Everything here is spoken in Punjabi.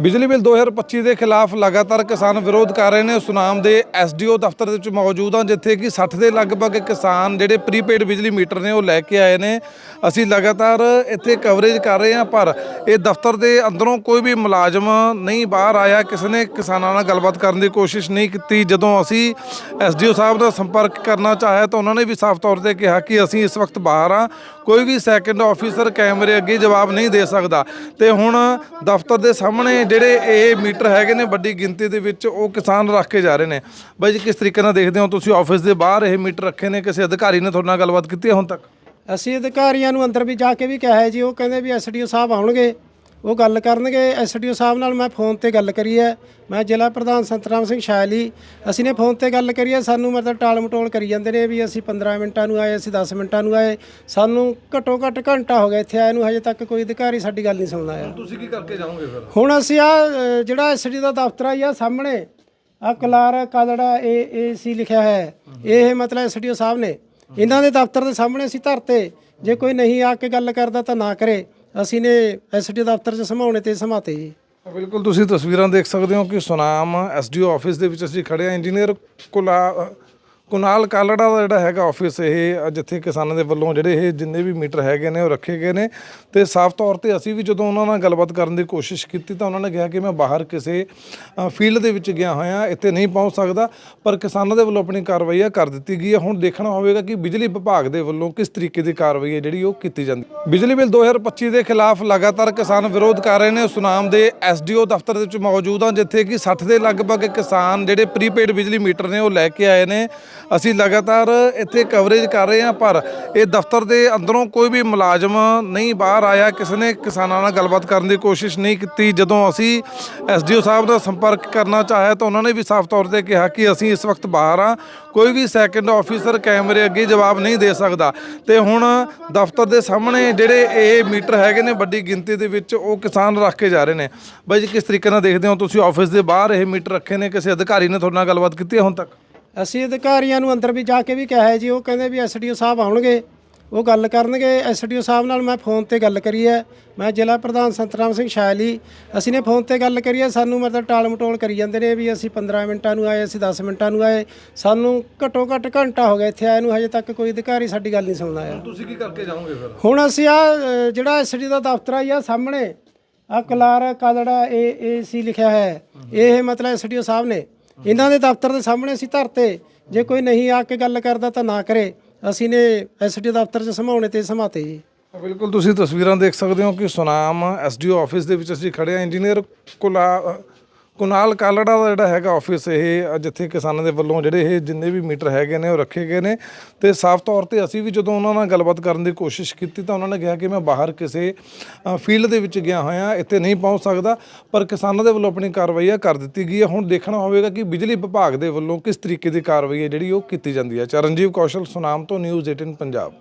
ਬਿਜਲੀ ਬਿੱਲ 2025 ਦੇ ਖਿਲਾਫ ਲਗਾਤਾਰ ਕਿਸਾਨ ਵਿਰੋਧ ਕਰ ਰਹੇ ਨੇ। ਸੁਨਾਮ ਦੇ ਐਸਡੀਓ ਦਫ਼ਤਰ ਦੇ ਵਿੱਚ ਮੌਜੂਦ ਹਾਂ, ਜਿੱਥੇ ਕਿ 60 ਦੇ ਲਗਭਗ ਕਿਸਾਨ ਜਿਹੜੇ ਪ੍ਰੀਪੇਡ ਬਿਜਲੀ ਮੀਟਰ ਨੇ, ਉਹ ਲੈ ਕੇ ਆਏ ਨੇ। ਅਸੀਂ ਲਗਾਤਾਰ ਇੱਥੇ ਕਵਰੇਜ ਕਰ ਰਹੇ ਹਾਂ, ਪਰ ਇਹ ਦਫ਼ਤਰ ਦੇ ਅੰਦਰੋਂ ਕੋਈ ਵੀ ਮੁਲਾਜ਼ਮ ਨਹੀਂ, ਬਾਹਰ ਆਇਆ। ਕਿਸੇ ਨੇ ਕਿਸਾਨਾਂ ਨਾਲ ਗੱਲਬਾਤ ਕਰਨ ਦੀ ਕੋਸ਼ਿਸ਼ ਨਹੀਂ ਕੀਤੀ। ਜਦੋਂ ਅਸੀਂ ਐਸਡੀਓ ਸਾਹਿਬ ਨਾਲ ਸੰਪਰਕ ਕਰਨਾ ਚਾਹਿਆ, ਤਾਂ ਉਹਨਾਂ ਨੇ ਵੀ ਸਾਫ਼ ਤੌਰ ਤੇ ਕਿਹਾ ਕਿ ਅਸੀਂ ਇਸ ਵਕਤ ਬਾਹਰ ਹਾਂ। ਕੋਈ ਵੀ ਸੈਕੰਡ ਆਫੀਸਰ ਕੈਮਰੇ ਅੱਗੇ ਜਵਾਬ ਨਹੀਂ ਦੇ ਸਕਦਾ। ਤੇ ਹੁਣ ਦਫ਼ਤਰ ਦੇ ਸਾਹਮਣੇ ਜਿਹੜੇ ਇਹ ਮੀਟਰ ਹੈਗੇ ਨੇ ਵੱਡੀ ਗਿਣਤੀ ਦੇ ਵਿੱਚ, ਉਹ ਕਿਸਾਨ ਰੱਖ ਕੇ ਜਾ ਰਹੇ ਨੇ। ਬਾਈ ਜੀ, ਕਿਸ ਤਰੀਕੇ ਨਾਲ ਦੇਖਦੇ ਹੋ ਤੁਸੀਂ ਆਫਿਸ ਦੇ ਬਾਹਰ ਇਹ ਮੀਟਰ ਰੱਖੇ ਨੇ? ਕਿਸੇ ਅਧਿਕਾਰੀ ਨੇ ਤੁਹਾਡੇ ਨਾਲ ਗੱਲਬਾਤ ਕੀਤੀ ਹੈ ਹੁਣ ਤੱਕ? ਅਸੀਂ ਅਧਿਕਾਰੀਆਂ ਨੂੰ ਅੰਦਰ ਵੀ ਜਾ ਕੇ ਵੀ ਕਿਹਾ ਹੈ ਜੀ, ਉਹ ਕਹਿੰਦੇ ਵੀ ਐਸਡੀਓ ਸਾਹਿਬ ਆਉਣਗੇ। ਉਹ ਗੱਲ ਕਰਨਗੇ ਐਸਡੀਓ ਸਾਹਿਬ ਨਾਲ ਮੈਂ ਫੋਨ ਤੇ ਗੱਲ ਕਰੀ ਹੈ। ਮੈਂ ਜ਼ਿਲ੍ਹਾ ਪ੍ਰਧਾਨ ਸੰਤਰਾਮ ਸਿੰਘ ਸ਼ਾਇਲੀ। ਅਸੀਂ ਨੇ ਫੋਨ ਤੇ ਗੱਲ ਕਰੀ ਹੈ ਸਾਨੂੰ ਮਤਲਬ ਟਾਲ ਮਟੋਲ ਕਰੀ ਜਾਂਦੇ ਨੇ ਵੀ ਅਸੀਂ 15 ਮਿੰਟਾਂ ਨੂੰ ਆਏ ਅਸੀਂ 10 ਮਿੰਟਾਂ ਨੂੰ ਆਏ। ਸਾਨੂੰ ਘੱਟੋ ਘੱਟ ਘੰਟਾ ਹੋ ਗਿਆ ਇੱਥੇ ਆਏ ਨੂੰ ਹਜੇ ਤੱਕ ਕੋਈ ਅਧਿਕਾਰੀ ਸਾਡੀ ਗੱਲ ਨਹੀਂ ਸੁਣਦਾ ਆਇਆ ਤੁਸੀਂ ਕੀ ਕਰਕੇ ਜਾਓਗੇ ਫਿਰ? ਹੁਣ ਅਸੀਂ ਆ ਜਿਹੜਾ ਐਸਡੀ ਦਾ ਦਫ਼ਤਰ ਆ ਜੀ ਆਹ ਸਾਹਮਣੇ ਆ ਕਲਾਰ ਕਾਲੜਾ ਏ ਏਸੀ ਲਿਖਿਆ ਹੈ। ਇਹ ਮਤਲਬ ਐਸਡੀਓ ਸਾਹਿਬ ਨੇ। ਇਹਨਾਂ ਦੇ ਦਫ਼ਤਰ ਦੇ ਸਾਹਮਣੇ ਅਸੀਂ ਧਰਤੇ। ਜੇ ਕੋਈ ਨਹੀਂ ਆ ਕੇ ਗੱਲ ਕਰਦਾ ਤਾਂ ਨਾ ਕਰੇ। ਅਸੀਂ ਨੇ ਐਸਡੀਓ ਦਫ਼ਤਰ 'ਚ ਸਮਾਉਣੇ ਤੇ ਸਮਾਤੇ ਜੀ। ਬਿਲਕੁਲ, ਤੁਸੀਂ ਤਸਵੀਰਾਂ ਦੇਖ ਸਕਦੇ ਹੋ ਕਿ ਸੁਨਾਮ ਐਸਡੀਓ ਆਫਿਸ ਦੇ ਵਿੱਚ ਅਸੀਂ ਖੜੇ ਹਾਂ। ਇੰਜੀਨੀਅਰ ਕੁਲਾ ਕੁਨਾਲ ਕਾਲੜਾ ਦਾ ਜਿਹੜਾ ਹੈਗਾ ਆਫਿਸ ਇਹ ਜਿੱਥੇ ਕਿਸਾਨਾਂ ਦੇ ਵੱਲੋਂ ਜਿਹੜੇ ਇਹ ਜਿੰਨੇ ਵੀ ਮੀਟਰ ਹੈਗੇ ਨੇ, ਉਹ ਰੱਖੇ ਗਏ ਨੇ ਤੇ ਸਾਫ਼ ਤੌਰ ਤੇ ਅਸੀਂ ਵੀ ਜਦੋਂ ਉਹਨਾਂ ਨਾਲ ਗੱਲਬਾਤ ਕਰਨ ਦੀ ਕੋਸ਼ਿਸ਼ ਕੀਤੀ ਤਾਂ ਉਹਨਾਂ ਨੇ ਕਿਹਾ ਕਿ ਮੈਂ ਬਾਹਰ ਕਿਸੇ ਫੀਲਡ ਦੇ ਵਿੱਚ ਗਿਆ ਹੋਇਆ, ਇੱਥੇ ਨਹੀਂ ਪਹੁੰਚ ਸਕਦਾ, ਪਰ ਕਿਸਾਨਾਂ ਦੇ ਵੱਲੋਂ ਆਪਣੀ ਕਾਰਵਾਈ ਆ ਕਰ ਦਿੱਤੀ ਗਈ ਹੈ ਹੁਣ ਦੇਖਣਾ ਹੋਵੇਗਾ ਕਿ ਬਿਜਲੀ ਵਿਭਾਗ ਦੇ ਵੱਲੋਂ ਕਿਸ ਤਰੀਕੇ ਦੀ ਕਾਰਵਾਈ ਹੈ ਜਿਹੜੀ ਉਹ ਕੀਤੀ ਜਾਂਦੀ ਬਿਜਲੀ ਬਿੱਲ 2025 ਦੇ ਖਿਲਾਫ ਲਗਾਤਾਰ ਕਿਸਾਨ ਵਿਰੋਧ ਕਰ ਰਹੇ ਨੇ। ਸੁਨਾਮ ਦੇ ਐਸਡੀਓ ਦਫ਼ਤਰ ਦੇ ਵਿੱਚ ਮੌਜੂਦ ਹਾਂ, ਜਿੱਥੇ ਕਿ 60 ਦੇ ਲਗਭਗ ਕਿਸਾਨ ਜਿਹੜੇ ਪ੍ਰੀਪੇਡ ਬਿਜਲੀ ਮੀਟਰ ਨੇ, ਉਹ ਲੈ ਕੇ ਆਏ ਨੇ। ਅਸੀਂ ਲਗਾਤਾਰ ਇੱਥੇ ਕਵਰੇਜ ਕਰ ਰਹੇ ਹਾਂ, ਪਰ ਇਹ ਦਫ਼ਤਰ ਦੇ ਅੰਦਰੋਂ ਕੋਈ ਵੀ ਮੁਲਾਜ਼ਮ ਨਹੀਂ ਬਾਹਰ ਆਇਆ। ਕਿਸੇ ਨੇ ਕਿਸਾਨਾਂ ਨਾਲ ਗੱਲਬਾਤ ਕਰਨ ਦੀ ਕੋਸ਼ਿਸ਼ ਨਹੀਂ ਕੀਤੀ। ਜਦੋਂ ਅਸੀਂ ਐਸਡੀਓ ਸਾਹਿਬ ਨਾਲ ਸੰਪਰਕ ਕਰਨਾ ਚਾਹਿਆ, ਤਾਂ ਉਹਨਾਂ ਨੇ ਵੀ ਸਾਫ਼ ਤੌਰ ਤੇ ਕਿਹਾ ਕਿ ਅਸੀਂ ਇਸ ਵਕਤ ਬਾਹਰ ਹਾਂ। ਕੋਈ ਵੀ ਸੈਕੰਡ ਆਫੀਸਰ ਕੈਮਰੇ ਅੱਗੇ ਜਵਾਬ ਨਹੀਂ ਦੇ ਸਕਦਾ। ਤੇ ਹੁਣ ਦਫ਼ਤਰ ਦੇ ਸਾਹਮਣੇ ਜਿਹੜੇ ਇਹ ਮੀਟਰ ਹੈਗੇ ਨੇ, ਵੱਡੀ ਗਿਣਤੀ ਦੇ ਵਿੱਚ ਉਹ ਕਿਸਾਨ ਰੱਖ ਕੇ ਜਾ ਰਹੇ ਨੇ। ਬਾਈ ਜੀ, ਕਿਸ ਤਰੀਕੇ ਨਾਲ ਦੇਖਦੇ ਹੋ ਤੁਸੀਂ? ਆਫਿਸ ਦੇ ਬਾਹਰ ਇਹ ਮੀਟਰ ਰੱਖੇ ਨੇ, ਕਿਸੇ ਅਧਿਕਾਰੀ ਨੇ ਤੁਹਾਡੇ ਨਾਲ ਗੱਲਬਾਤ ਕੀਤੀ ਹੈ ਹੁਣ ਤੱਕ? ਅਸੀਂ ਅਧਿਕਾਰੀਆਂ ਨੂੰ ਅੰਦਰ ਵੀ ਜਾ ਕੇ ਵੀ ਕਿਹਾ ਜੀ ਉਹ ਕਹਿੰਦੇ ਵੀ ਐਸਡੀਓ ਸਾਹਿਬ ਆਉਣਗੇ ਉਹ ਗੱਲ ਕਰਨਗੇ ਐਸਡੀਓ ਸਾਹਿਬ ਨਾਲ ਮੈਂ ਫੋਨ ਤੇ ਗੱਲ ਕਰੀ ਹੈ। ਮੈਂ ਜ਼ਿਲ੍ਹਾ ਪ੍ਰਧਾਨ ਸੰਤਰਾਮ ਸਿੰਘ ਸ਼ਾਇਲੀ ਅਸੀਂ ਨੇ ਫੋਨ ਤੇ ਗੱਲ ਕਰੀ ਹੈ ਸਾਨੂੰ ਮਤਲਬ ਟਾਲ ਮਟੋਲ ਕਰੀ ਜਾਂਦੇ ਨੇ ਵੀ ਅਸੀਂ 15 ਮਿੰਟਾਂ ਨੂੰ ਆਏ ਅਸੀਂ 10 ਮਿੰਟਾਂ ਨੂੰ ਆਏ ਸਾਨੂੰ ਘੱਟੋ ਘੱਟ ਘੰਟਾ ਹੋ ਗਿਆ ਇੱਥੇ ਆਏ ਨੂੰ ਹਜੇ ਤੱਕ ਕੋਈ ਅਧਿਕਾਰੀ ਸਾਡੀ ਗੱਲ ਨਹੀਂ ਸੁਣਦਾ ਆਇਆ ਤੁਸੀਂ ਕੀ ਕਰਕੇ ਜਾਓਗੇ ਫਿਰ? ਹੁਣ ਅਸੀਂ ਆ ਜਿਹੜਾ ਐਸਡੀ ਦਾ ਦਫ਼ਤਰ ਆ ਸਾਹਮਣੇ ਆ ਕਲਾਰ ਕਾਲੜਾ ਏ ਏਸੀ ਲਿਖਿਆ ਹੈ। ਇਹ ਮਤਲਬ ਐਸਡੀਓ ਸਾਹਿਬ ਨੇ ਇਹਨਾਂ ਦੇ ਦਫ਼ਤਰ ਦੇ ਸਾਹਮਣੇ ਅਸੀਂ ਧਰਤੇ। ਜੇ ਕੋਈ ਨਹੀਂ ਆ ਕੇ ਗੱਲ ਕਰਦਾ ਤਾਂ ਨਾ ਕਰੇ। ਅਸੀਂ ਨੇ ਐਸਡੀ ਦਫ਼ਤਰ 'ਚ ਸਮਾਉਣੇ ਤੇ ਸਮਾਤੇ ਜੀ। ਬਿਲਕੁਲ, ਤੁਸੀਂ ਤਸਵੀਰਾਂ ਦੇਖ ਸਕਦੇ ਹੋ ਕਿ ਸੁਨਾਮ ਐਸਡੀਓ ਆਫਿਸ ਦੇ ਵਿੱਚ ਅਸੀਂ ਖੜੇ ਹਾਂ। ਇੰਜੀਨੀਅਰ ਕੁਲਾ ਕੁਨਾਲ ਕਾਲੜਾ ਦਾ ਜਿਹੜਾ ਹੈਗਾ ਆਫਿਸ ਇਹ ਜਿੱਥੇ ਕਿਸਾਨਾਂ ਦੇ ਵੱਲੋਂ ਜਿਹੜੇ ਇਹ ਜਿੰਨੇ ਵੀ ਮੀਟਰ ਹੈਗੇ ਨੇ, ਉਹ ਰੱਖੇ ਗਏ ਨੇ। ਤੇ ਸਾਫ਼ ਤੌਰ ਤੇ ਅਸੀਂ ਵੀ ਜਦੋਂ ਉਹਨਾਂ ਨਾਲ ਗੱਲਬਾਤ ਕਰਨ ਦੀ ਕੋਸ਼ਿਸ਼ ਕੀਤੀ, ਤਾਂ ਉਹਨਾਂ ਨੇ ਕਿਹਾ ਕਿ ਮੈਂ ਬਾਹਰ ਕਿਸੇ ਫੀਲਡ ਦੇ ਵਿੱਚ ਗਿਆ ਹੋਇਆ, ਇੱਥੇ ਨਹੀਂ ਪਹੁੰਚ ਸਕਦਾ, ਪਰ ਕਿਸਾਨਾਂ ਦੇ ਵੱਲੋਂ ਆਪਣੀ ਕਾਰਵਾਈ ਆ ਕਰ ਦਿੱਤੀ ਗਈ ਹੈ ਹੁਣ ਦੇਖਣਾ ਹੋਵੇਗਾ ਕਿ ਬਿਜਲੀ ਵਿਭਾਗ ਦੇ ਵੱਲੋਂ ਕਿਸ ਤਰੀਕੇ ਦੀ ਕਾਰਵਾਈ ਹੈ ਜਿਹੜੀ ਉਹ ਕੀਤੀ ਜਾਂਦੀ ਹੈ ਚਰਨਜੀਵ ਕੌਸ਼ਲ, ਸੁਨਾਮ ਤੋਂ ਨਿਊਜ਼ 18 ਪੰਜਾਬ।